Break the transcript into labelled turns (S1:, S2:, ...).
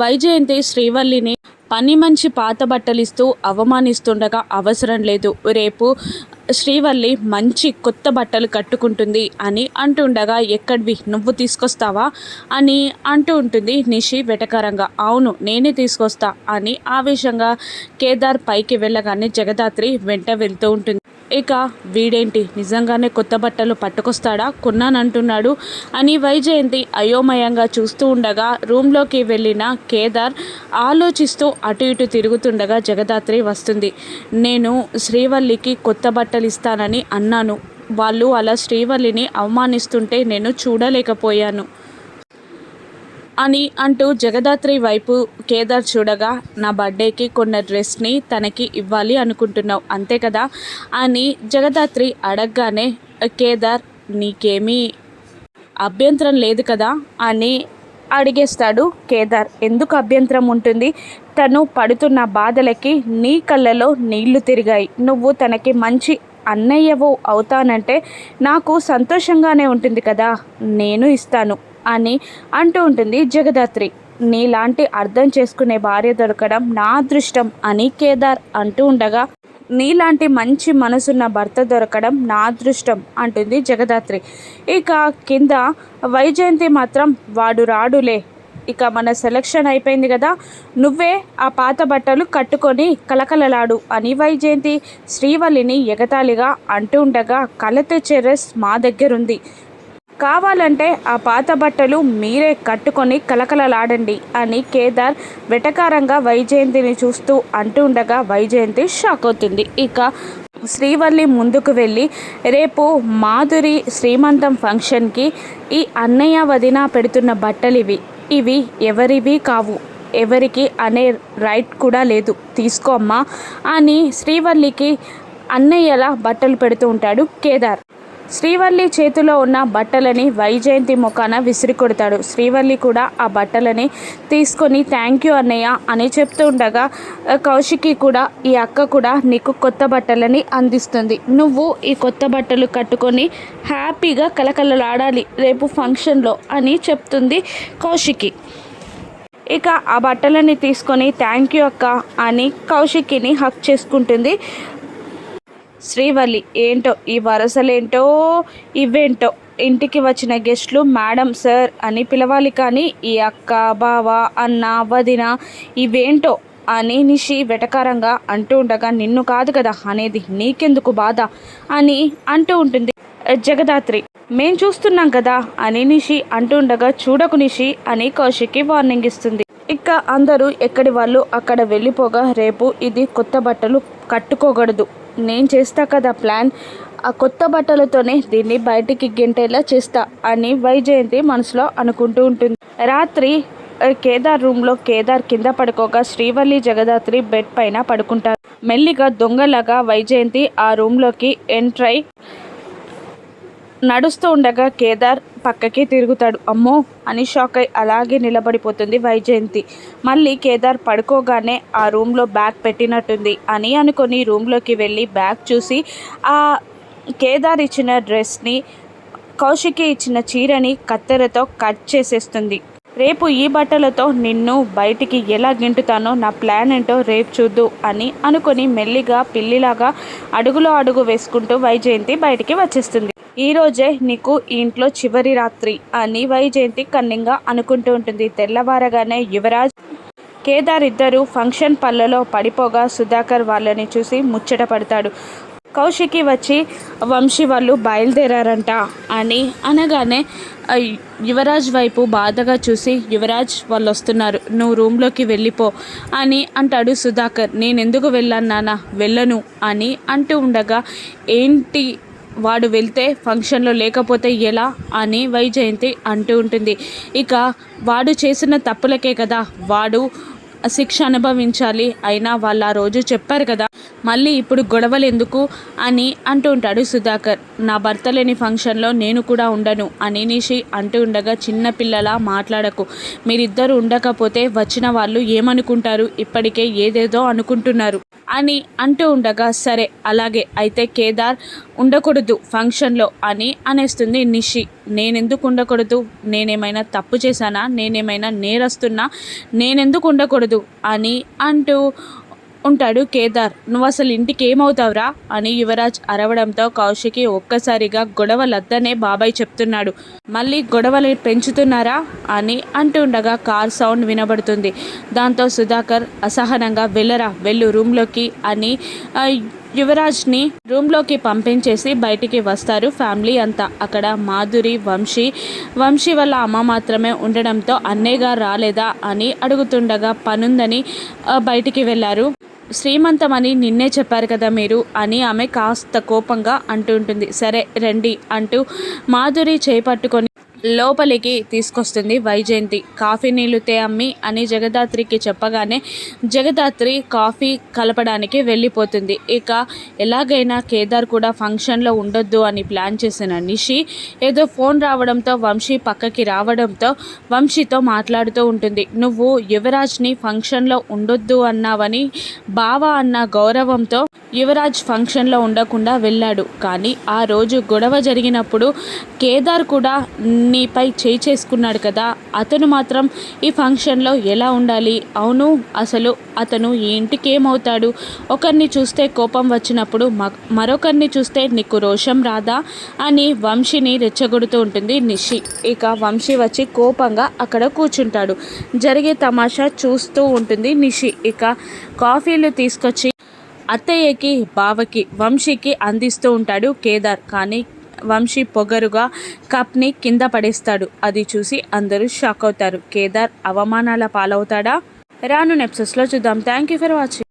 S1: వైజయంతి శ్రీవల్లిని పని మంచి పాత బట్టలిస్తూ అవమానిస్తుండగా అవసరం లేదు. రేపు శ్రీవల్లి మంచి కొత్త బట్టలు కట్టుకుంటుంది అని అంటుండగా ఎక్కడివి? నువ్వు తీసుకొస్తావా? అని అంటూ ఉంటుంది నిషి వెటకరంగా. అవును నేనే తీసుకొస్తా అని ఆవేశంగా కేదార్ పైకి వెళ్ళగానే జగదాత్రి వెంట వెళ్తూ ఉంటుంది. ఇక వీడేంటి? నిజంగానే కొత్త బట్టలు పట్టుకొస్తాడా? కొన్నానంటున్నాడు అని వైజయంతి అయోమయంగా చూస్తూ ఉండగా రూమ్లోకి వెళ్ళిన కేదార్ ఆలోచిస్తూ అటు ఇటు తిరుగుతుండగా జగదాత్రి వస్తుంది. నేను శ్రీవల్లికి కొత్త బట్టలు ఇస్తానని అన్నాను. వాళ్ళు అలా శ్రీవల్లిని అవమానిస్తుంటే నేను చూడలేకపోయాను. అని అంటూ జగదాత్రి వైపు కేదార్ చూడగా నా బర్త్డేకి కొన్న డ్రెస్ని తనకి ఇవ్వాలి అనుకుంటున్నావు అంతే కదా అని జగదాత్రి అడగగానే కేదార్ నీకేమీ అభ్యంతరం లేదు కదా అని అడిగేస్తాడు కేదార్. ఎందుకు అభ్యంతరం ఉంటుంది? తను పడుతున్న బాధలకి నీ కళ్ళలో నీళ్ళు తిరిగాయి. నువ్వు తనకి మంచి అన్నయ్యవు అవుతానంటే నాకు సంతోషంగానే ఉంటుంది కదా? నేను ఇస్తాను. అని అంటూ ఉంటుంది జగదాత్రి. నీలాంటి అర్థం చేసుకునే భార్య దొరకడం నా అదృష్టం అని కేదార్ అంటూ ఉండగా నీలాంటి మంచి మనసున్న భర్త దొరకడం నా అదృష్టం అంటుంది జగదాత్రి. ఇక కింద వైజయంతి మాత్రం వాడు రాడులే. ఇక మన సెలక్షన్ అయిపోయింది కదా నువ్వే ఆ పాత బట్టలు కట్టుకొని కలకలలాడు అని వైజయంతి శ్రీవల్లిని ఎగతాళిగా అంటూ ఉండగా కలత చెరస్ మా దగ్గరుంది. కావాలంటే ఆ పాత బట్టలు మీరే కట్టుకొని కలకలలాడండి అని కేదార్ వెటకారంగా వైజయంతిని చూస్తూ అంటూ ఉండగా వైజయంతి షాక్ అవుతుంది. ఇక శ్రీవల్లి ముందుకు వెళ్ళి రేపు మాధురి శ్రీమంతం ఫంక్షన్కి ఈ అన్నయ్య వదిన పెడుతున్న బట్టలివి. ఇవి ఎవరివి కావు? ఎవరికి అనే రైట్ కూడా లేదు. తీసుకోమ్మా అని శ్రీవల్లికి అన్నయ్యలా బట్టలు పెడుతూ ఉంటాడు కేదార్. శ్రీవల్లి చేతిలో ఉన్న బట్టలని వైజయంతి ముఖాన విసిరి కొడతాడు శ్రీవల్లి కూడా ఆ బట్టలని తీసుకొని థ్యాంక్ యూ అన్నయ్య అని చెప్తూ ఉండగా కౌశికి కూడా ఈ అక్క కూడా నీకు కొత్త బట్టలని అందిస్తుంది. నువ్వు ఈ కొత్త బట్టలు కట్టుకొని హ్యాపీగా కలకలలాడాలి రేపు ఫంక్షన్లో అని చెప్తుంది కౌశికి. ఇక ఆ బట్టలని తీసుకొని థ్యాంక్ యూ అక్క అని కౌశికిని హక్ చేసుకుంటుంది. శ్రీవల్లి ఏంటో ఈ వరసలేంటో ఇవేంటో ఇంటికి వచ్చిన గెస్ట్లు మేడం సార్ అని పిలవాలి కానీ ఈ అక్క బావ అన్న వదిన ఇవేంటో అని నిషి వెటకారంగా అంటూ ఉండగా నిన్ను కాదు కదా అనేది నీకెందుకు బాధ అని అంటూ ఉంటుంది. జగదాత్రి మేం చూస్తున్నాం కదా అని నిషి అంటూ ఉండగా చూడకు నిషి అని కౌశికి వార్నింగ్ ఇస్తుంది. ఇక అందరూ ఎక్కడి వాళ్ళు అక్కడ వెళ్ళిపోగా రేపు ఇది కొత్త బట్టలు కట్టుకోకూడదు నేను చేస్తా కదా ప్లాన్. ఆ కొత్త బట్టలతోనే దీన్ని బయటికి గెంటేలా చేస్తా అని వైజయంతి మనసులో అనుకుంటూ ఉంటుంది. రాత్రి కేదార్ రూమ్లో కేదార్ కింద పడుకోగా శ్రీవల్లి జగదాత్రి బెడ్ పైన పడుకుంటారు. మెల్లిగా దొంగలాగా వైజయంతి ఆ రూమ్లోకి ఎంట్రై నడుస్తూ ఉండగా కేదార్ పక్కకి తిరుగుతాడు. అమ్మో! అని షాక్ అయి అలాగే నిలబడిపోతుంది వైజయంతి. మళ్ళీ కేదార్ పడుకోగానే ఆ రూమ్లో బ్యాగ్ పెట్టినట్టుంది. అని అనుకొని రూమ్లోకి వెళ్ళి బ్యాగ్ చూసి ఆ కేదార్ ఇచ్చిన డ్రెస్ని కౌశికి ఇచ్చిన చీరని కత్తెరతో కట్ చేసేస్తుంది. రేపు ఈ బట్టలతో నిన్ను బయటికి ఎలా గింటుతానో నా ప్లాన్ ఏంటో రేపు చూద్దు అని అనుకొని మెల్లిగా పిల్లిలాగా అడుగులో అడుగు వేసుకుంటూ వైజయంతి బయటికి వచ్చేస్తుంది. ఈరోజే నీకు ఈ ఇంట్లో చివరి రాత్రి అని వైజయంతి కన్నింగా అనుకుంటూ ఉంటుంది. తెల్లవారగానే యువరాజ్ కేదార్ ఇద్దరు ఫంక్షన్ పళ్ళలో పడిపోగా సుధాకర్ వాళ్ళని చూసి ముచ్చట పడతాడు. కౌశికి వచ్చి వంశీ వాళ్ళు బయలుదేరారంట అని అనగానే యువరాజ్ వైపు బాధగా చూసి యువరాజ్ వాళ్ళు వస్తున్నారు నువ్వు రూమ్లోకి వెళ్ళిపో అని అంటాడు సుధాకర్. నేను ఎందుకు వెళ్ళాను నాన్న? వెళ్ళను అని అంటూ ఉండగా ఏంటి వాడు వెళ్తే ఫంక్షన్లో లేకపోతే ఎలా అని వైజయంతి అంటూ ఉంటుంది. ఇక వాడు చేసిన తప్పులకే కదా వాడు శిక్ష అనుభవించాలి. అయినా వాళ్ళు ఆ రోజు చెప్పారు కదా మళ్ళీ ఇప్పుడు గొడవలు ఎందుకు అని అంటూ ఉంటాడు సుధాకర్. నా భర్త లేని ఫంక్షన్లో నేను కూడా ఉండను అని నిషి అంటూ ఉండగా చిన్నపిల్లలా మాట్లాడకు. మీరిద్దరు ఉండకపోతే వచ్చిన వాళ్ళు ఏమనుకుంటారు? ఇప్పటికే ఏదేదో అనుకుంటున్నారు అని అంటూ ఉండగా సరే అలాగే. అయితే కేదార్ ఉండకూడదు ఫంక్షన్లో అని అనేస్తుంది నిషి. నేనెందుకు ఉండకూడదు? నేనేమైనా తప్పు చేశానా? నేనేమైనా నేరస్తున్నా? నేనెందుకు ఉండకూడదు? అని అంటూ ఉంటాడు కేదార్. నువ్వు అసలు ఇంటికి ఏమవుతావురా అని యువరాజ్ అరవడంతో కౌశికి ఒక్కసారిగా గొడవలద్దనే బాబాయ్ చెప్తున్నాడు. మళ్ళీ గొడవలు పెంచుతున్నారా? అని అంటుండగా కార్ సౌండ్ వినబడుతుంది. దాంతో సుధాకర్ అసహనంగా వెళ్ళరా వెళ్ళు రూమ్లోకి అని యువరాజ్ని రూమ్లోకి పంపించేసి బయటికి వస్తారు ఫ్యామిలీ అంతా. అక్కడ మాధురి వంశీ వంశీ వల్ల అమ్మ మాత్రమే ఉండడంతో అన్నయ్యగా రాలేదా అని అడుగుతుండగా పనుందని బయటికి వెళ్ళారు. శ్రీమంతం అని నిన్నే చెప్పారు కదా మీరు అని ఆమె కాస్త కోపంగా అంటుంటుంది. సరే రండి అంటూ మాధురి చేపట్టుకొని లోపలికి తీసుకొస్తుంది వైజయంతి. కాఫీ నీళ్ళు తే అమ్మి అని జగదాత్రికి చెప్పగానే జగదాత్రి కాఫీ కలపడానికి వెళ్ళిపోతుంది. ఇక ఎలాగైనా కేదార్ కూడా ఫంక్షన్లో ఉండొద్దు అని ప్లాన్ చేసిన నిషి ఏదో ఫోన్ రావడంతో వంశీ పక్కకి రావడంతో వంశీతో మాట్లాడుతూ ఉంటుంది. నువ్వు యువరాజ్ని ఫంక్షన్లో ఉండొద్దు అన్నావని బావ అన్న గౌరవంతో యువరాజ్ ఫంక్షన్లో ఉండకుండా వెళ్ళాడు. కానీ ఆ రోజు గొడవ జరిగినప్పుడు కేదార్ కూడా నీపై చేయి చేసుకున్నాడు కదా. అతను మాత్రం ఈ ఫంక్షన్లో ఎలా ఉండాలి? అవును అసలు అతను ఈ ఇంటికి ఏమవుతాడు ఒకరిని చూస్తే కోపం వచ్చినప్పుడు మరొకరిని చూస్తే నీకు రోషం రాదా? అని వంశీని రెచ్చగొడుతూ ఉంటుంది నిషి. ఇక వంశీ వచ్చి కోపంగా అక్కడ కూర్చుంటాడు. జరిగే తమాషా చూస్తూ ఉంటుంది నిషి. ఇక కాఫీలు తీసుకొచ్చి అత్తయ్యకి బావకి వంశీకి అందిస్తూ ఉంటాడు కేదార్. కానీ వంశీ పొగరుగా కప్ని కింద పడేస్తాడు. అది చూసి అందరూ షాక్ అవుతారు. కేదార్ అవమానాల పాలవుతాడా? రాను నెప్సెస్లో చూద్దాం. Thank you for watching